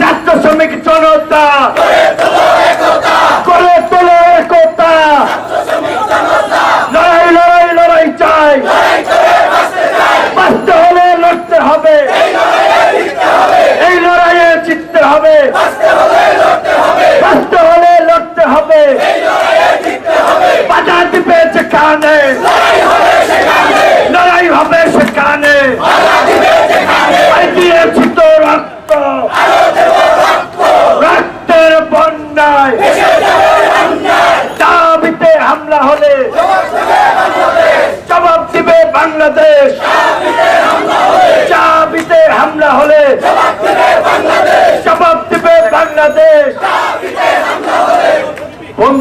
ছাত্র শ্রমিক লড়াই লড়াই চাই বাঁচতে হলে লড়তে হবে এই লড়াইয়ে জিততে হবে বাঁচতে হলে লড়তে হবে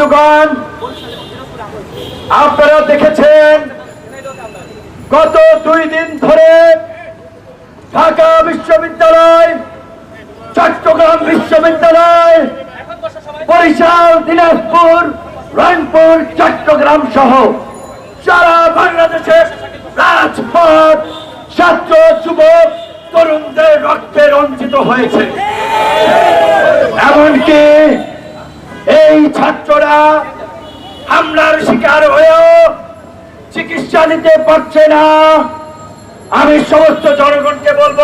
বন্ধুগণ আপনারা দেখেছেন গত দুই দিন ধরে ঢাকা বিশ্ববিদ্যালয়, চট্টগ্রাম বিশ্ববিদ্যালয়, বরিশাল, দিনাজপুর, রংপুর, চট্টগ্রাম সহ সারা বাংলাদেশের রাজপথ ছাত্র, যুবক, তরুণদের রক্তে রঞ্জিত হয়েছে। ছাত্ররা হামলার শিকার হয়েও চিকিৎসা নিতে পারছে না। আমি সমস্ত জনগণকে বলব,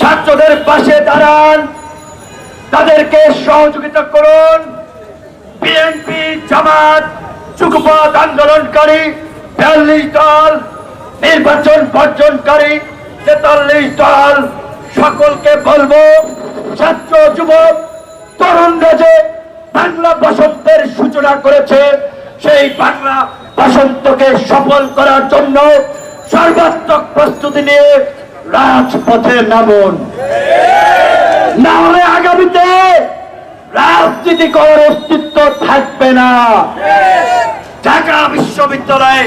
ছাত্রদের পাশে দাঁড়ান। তাদেরকে সহযোগিতা করুন। বিএনপি, জামাত যুগপথ আন্দোলনকারী বিয়াল্লিশ দল, নির্বাচন বর্জনকারী তেতাল্লিশ দল, সকলকে বলব, ছাত্র, যুবক সূচনা করেছে, সেই বাংলা বসন্তকে সফল করার জন্য সর্বাত্মক প্রস্তুতি নিয়ে রাজপথে নামুন। না হলে আগামীতে রাজনীতি করার অস্তিত্ব থাকবে না। ঢাকা বিশ্ববিদ্যালয়ে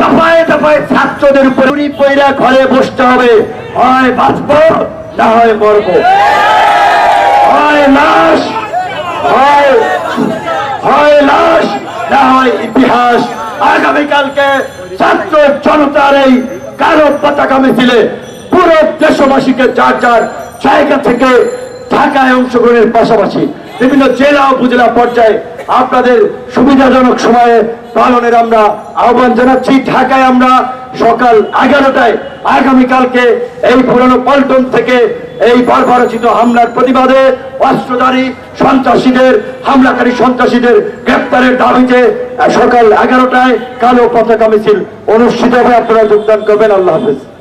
দফায় দফায় ছাত্রদের উপরে পয়রা ঘরে বসতে হবে। হয় বাঁচব না হয় মরব। হয় লাশ, হয় হয় লাশ, না হয় ইতিহাস। আগামীকালকে ছাত্র জনতার এই কারও পতাকা মিছিলে পুরো দেশবাসীকে যার যার জায়গা থেকে ঢাকায় অংশগ্রহণের পাশাপাশি বিভিন্ন জেলা উপজেলা পর্যায়ে আপনাদের সুবিধাজনক সময়ে পালনের আমরা আহ্বান জানাচ্ছি। ঢাকায় আমরা সকাল এগারোটায় আগামীকালকে এই পুরনো পল্টন থেকে এই বর্বরচিত হামলার প্রতিবাদে অস্ত্রধারী সন্ত্রাসীদের, হামলাকারী সন্ত্রাসীদের গ্রেপ্তারের দাবিতে সকাল এগারোটায় কালো পতাকা মিছিল অনুষ্ঠিত হবে। আপনারা যোগদান করবেন। আল্লাহ হাফেজ।